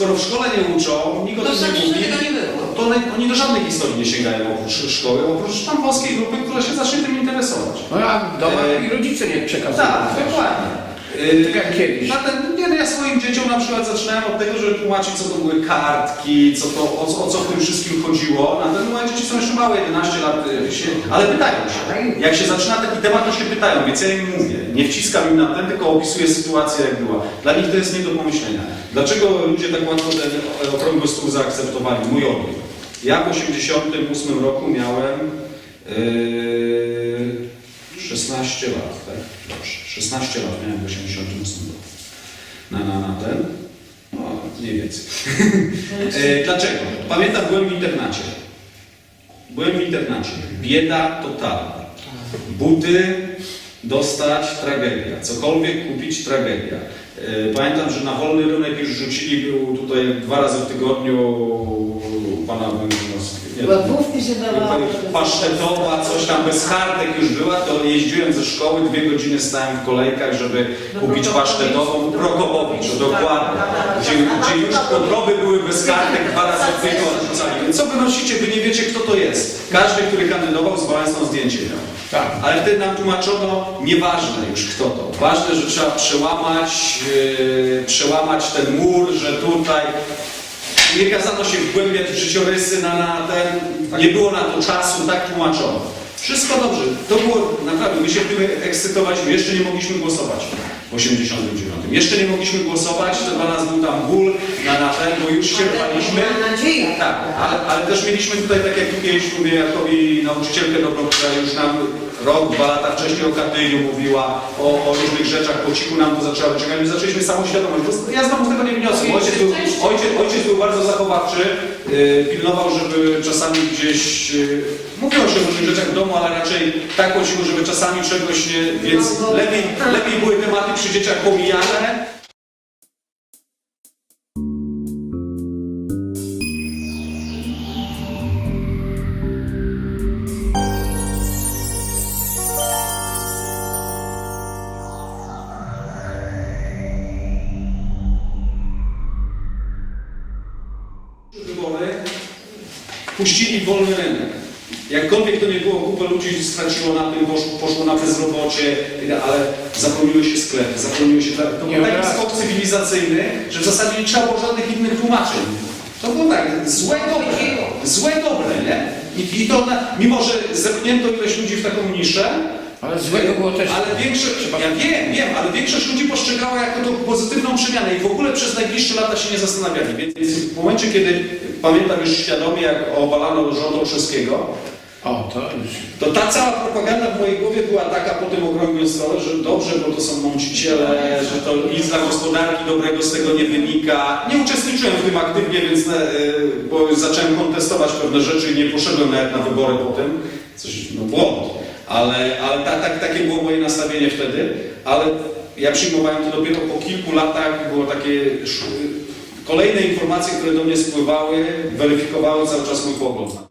skoro w szkole nie uczą, nikt o To tym nie mówi, to one, oni do żadnej historii nie sięgają oprócz szkoły, oprócz tam polskiej grupy, która się zacznie tym interesować. No a w domach E, i rodzice nie przekazują. Tak, dokładnie. Tak jak kiedyś. Zatem, nie, no ja swoim dzieciom na przykład zaczynałem od tego, żeby tłumaczyć, co to były kartki, co to, o, co- o co w tym wszystkim chodziło. Na ten moment dzieci są jeszcze małe, 11 lat, y, się, ale pytają się. Jak się zaczyna taki temat, to się pytają, więc ja im mówię. Nie wciskam im na ten, tylko opisuję sytuację, jak była. Dla nich to jest nie do pomyślenia. Dlaczego ludzie tak łatwo ten okrągły stół zaakceptowali? Mój odbiór. Ja w 88 roku miałem yy, 16 lat, tak? 16 lat miałem w 88 roku. Na, na, na ten? No, mniej więcej. E, Dlaczego? Pamiętam, byłem w internacie. Byłem w internacie. Bieda totalna. Buty dostać tragedia. Cokolwiek kupić tragedia. E, Pamiętam, że na wolny rynek już rzucili, był tutaj dwa razy w tygodniu pana. Nie, Łapówki się dawało. pasztetowa, coś tam bez kartek już była, to jeździłem ze szkoły, dwie godziny stałem w kolejkach, żeby kupić pasztetową Prokopowicz, dokładnie. Gdzie, gdzie już podroby były bez kartek dwa razy w. Więc Co wynosicie, wy nie wiecie kto to jest. Każdy, który kandydował z Wałęsą zdjęcie miał. Tak. Ale wtedy nam tłumaczono, nieważne już kto to. Ważne, że trzeba przełamać, yy, przełamać ten mur, że tutaj nie kazano się wgłębiać w życiorysy na, na ten, nie było na to czasu, tak tłumaczono. Wszystko dobrze. To było naprawdę, my się tym ekscytowaliśmy, jeszcze nie mogliśmy głosować w 89. Jeszcze nie mogliśmy głosować, to dla nas był tam ból na, na ten, bo już cierpaliśmy. Mam nadzieję. Tak, ale, ale też mieliśmy tutaj, tak jak kiedyś mówię Jarkowi, nauczycielkę dobrą, która już nam rok, dwa lata wcześniej o Katyniu mówiła, o, o różnych rzeczach, po cichu nam to zaczęła wyciągać, my zaczęliśmy samą świadomość. Bo Ja znowu z tego nie wniosłem. Był bardzo zachowawczy, yy, pilnował, żeby czasami gdzieś, mówiło się o różnych rzeczach w domu, ale raczej tak chodziło, żeby czasami czegoś nie, więc No, bo- lepiej, lepiej były tematy przy dzieciach pomijane, puścili wolny rynek. Jakkolwiek to nie było, kupę ludzi straciło na tym, poszło, poszło na bezrobocie, ale zapełniły się sklepy, zapełniły się... To był taki skok cywilizacyjny, że w zasadzie nie trzeba było żadnych innych tłumaczeń. To było tak, złe dobre, złe dobre, nie? I, i to, na, mimo że zepchnięto ileś ludzi w taką niszę, Ale złego było też. ale większość, ja wiem, wiem, ale większość ludzi postrzegała jako to pozytywną przemianę i w ogóle przez najbliższe lata się nie zastanawiali. Więc w momencie, kiedy pamiętam już świadomie, jak obalano rząd Olszewskiego, O, to już. to ta cała propaganda w mojej głowie była taka po tym okrągłym stole, że dobrze, bo to są mąciciele, że to nic dla gospodarki dobrego z tego nie wynika. Nie uczestniczyłem w tym aktywnie, więc e, bo zacząłem kontestować pewne rzeczy i nie poszedłem nawet na wybory po tym. Coś, no błąd. Ale, ale ta, tak, takie było moje nastawienie wtedy. Ale ja przyjmowałem to dopiero po kilku latach. Było takie kolejne informacje, które do mnie spływały, weryfikowały cały czas mój pogląd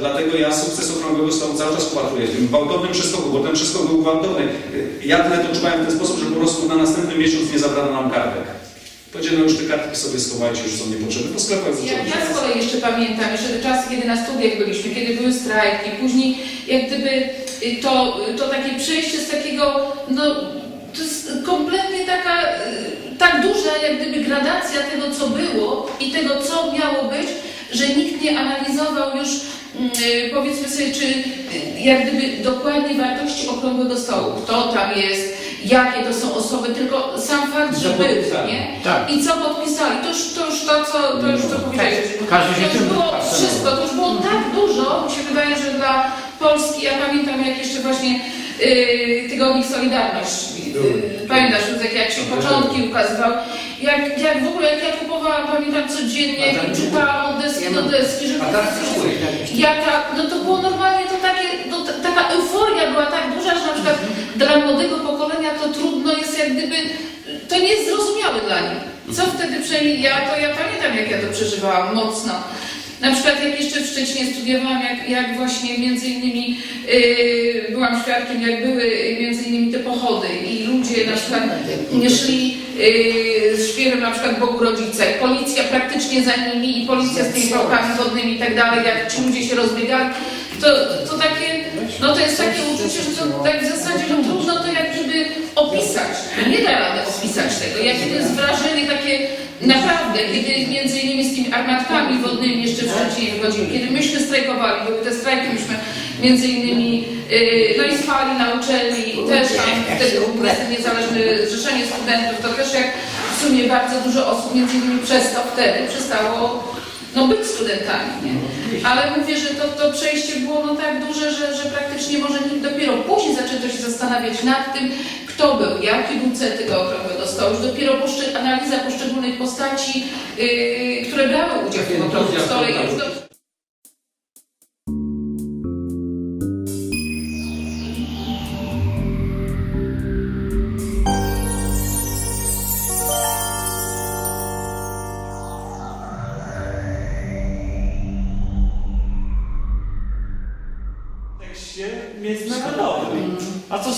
dlatego ja sukces okrągłego stołu cały czas upatruję w tym gwałtownym przeskoku, bo ten przeskok był gwałtowny. Ja tyle to czułem w ten sposób, że po prostu na następny miesiąc nie zabrano nam kartek. Powiedziano już te kartki sobie schowajcie, już są niepotrzebne. Po sklepach Ja, ja z kolei jeszcze pamiętam, jeszcze te czasy, kiedy na studiach byliśmy, kiedy były strajki, później jak gdyby y, to, to takie przejście z takiego, no to jest kompletnie taka, y, tak duża jak gdyby gradacja tego, co było i tego, co miało być, że nikt nie analizował już, y, powiedzmy sobie, czy y, jak gdyby dokładnie wartości okrągłego stołu, kto tam jest, jakie to są osoby, tylko sam fakt, że był, nie? Tak. I co podpisali? To już to, już to co, to już co powiedziałeś. Każdy się To już było wszystko, to już było tak dużo, mi się wydaje, że dla Polski, ja pamiętam jak jeszcze właśnie yy, tygodnik Solidarność, yy, pamiętasz Józek, jak się początki ukazywał, jak, jak w ogóle, jak ja kupowałam, pamiętam codziennie, jak czytałam od deski do deski, żeby A tak. Jaka, no to było normalnie to takie, no, taka euforia była tak duża, że na przykład dla młodego pokolenia to trudno jest jak gdyby, to nie jest zrozumiałe dla nich. Co wtedy przynajmniej ja, to ja pamiętam jak ja to przeżywałam mocno. Na przykład jak jeszcze w Szczecinie studiowałam, jak, jak właśnie między innymi yy, byłam świadkiem, jak były między innymi te pochody i ludzie na przykład szli yy, z śpiewem na przykład Bogu Rodzice, i policja praktycznie za nimi i policja z tymi pałkami wodnymi i tak dalej, jak ci ludzie się rozbiegali, to, to takie, no to jest takie uczucie, że to tak w zasadzie no trudno to jak opisać, nie da rady opisać tego, jakie to jest wrażenie takie naprawdę, kiedy między innymi z tymi armatkami wodnymi jeszcze w Szczecinie wychodzili, kiedy myśmy strajkowali, były te strajki, myśmy między innymi yy, no i spali na uczelni, też tam wtedy niezależne zrzeszenie studentów, to też jak w sumie bardzo dużo osób między innymi przez to wtedy przestało no, być studentami. Nie? Ale mówię, że to, to przejście było no, tak duże, że, że praktycznie może nikt dopiero później zaczęto się zastanawiać nad tym, kto był, jaki był cel tego okrągłego stołu. Już dopiero analiza poszczególnych postaci, yy, które brały udział w tym okrągłym stole. I już do...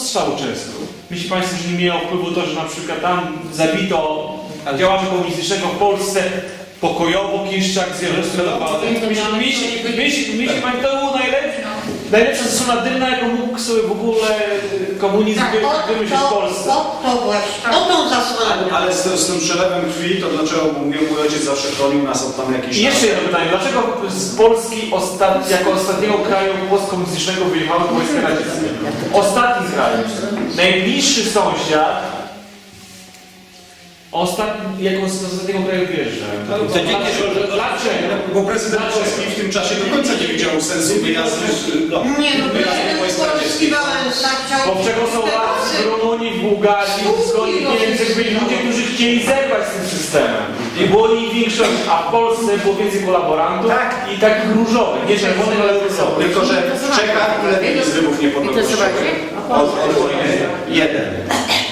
Z Czałczeską? Myśli Państwo, że nie miało wpływu to, że na przykład tam zabito działaczy komunistycznego w Polsce pokojowo Kiszczak zjadł Myśli, myśli, myśli, myśli Pani, to był najlepszy, najlepsza zasłona dymna, jaką mógł sobie w ogóle komunizm Tak, wy- wymyślić w Polsce. O, to właśnie, o tą zasłaniał. Ale z, z tym przelewem krwi, to dlaczego, mówię, mój ojciec zawsze chronił nas od tam jakichś... I jeszcze jedno pytanie, dlaczego z Polski ostat, jako ostatniego kraju postkomunistycznego wyjechały wojska radzieckie? Ostatni kraj. Najbliższy sąsiad Ostatni, jako z ostatniego kraju wyjeżdża. To dzięki, że- Dlaczego? Bo prezydent Polski w tym czasie do końca nie widział sensu wyjazdu, no, Nie no, wyjazdu prezydent Polski. Wałęsa chciał... Bo w Czechosłowacji, w Rumunii, w Bułgarii, w wschodnich Niemczech byli ludzie, którzy chcieli zerwać z tym systemem. I było ich większość, a w Polsce było więcej kolaborantów i takich różowych, nie czerwonych, ale różowych. Tylko, że w Czechach ile mieli zrywów niepodległościowych? Od, od wojny jeden.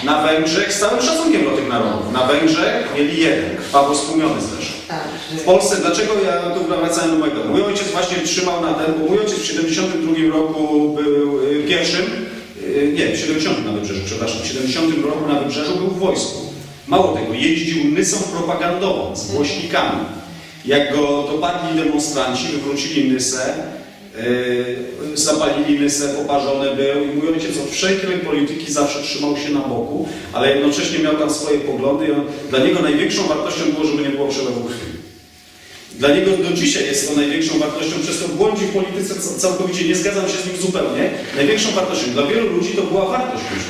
Na Węgrzech, z całym szacunkiem do tych narodów, na Węgrzech mieli jeden, krwawo stłumiony zresztą. Tak, W Polsce, dlaczego ja tu wracałem do mojego? Mój ojciec właśnie trzymał na ten, bo mój ojciec w 72 roku był y, pierwszym, y, nie, w 70 na Wybrzeżu, przepraszam, w 70 roku na Wybrzeżu był w wojsku. Mało tego, jeździł nysą propagandową z głośnikami. Jak go dopadli demonstranci, wywrócili nysę, zapalili nysę, poparzone był i mój ojciec od wszelkiej polityki zawsze trzymał się na boku, ale jednocześnie miał tam swoje poglądy i on, dla niego największą wartością było, żeby nie było przelewu krwi. Dla niego do dzisiaj jest to największą wartością, przez to błądzi w polityce całkowicie, nie zgadzam się z nim zupełnie. Największą wartością dla wielu ludzi to była wartość już.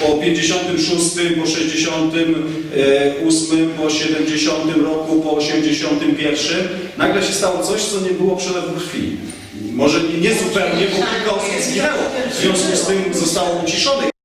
Po 56, po 68, po 70 roku, po 81 nagle się stało coś, co nie było przelewu krwi. Może nie, nie zupełnie, bo kilka osób zginęło. W związku z tym zostało uciszone.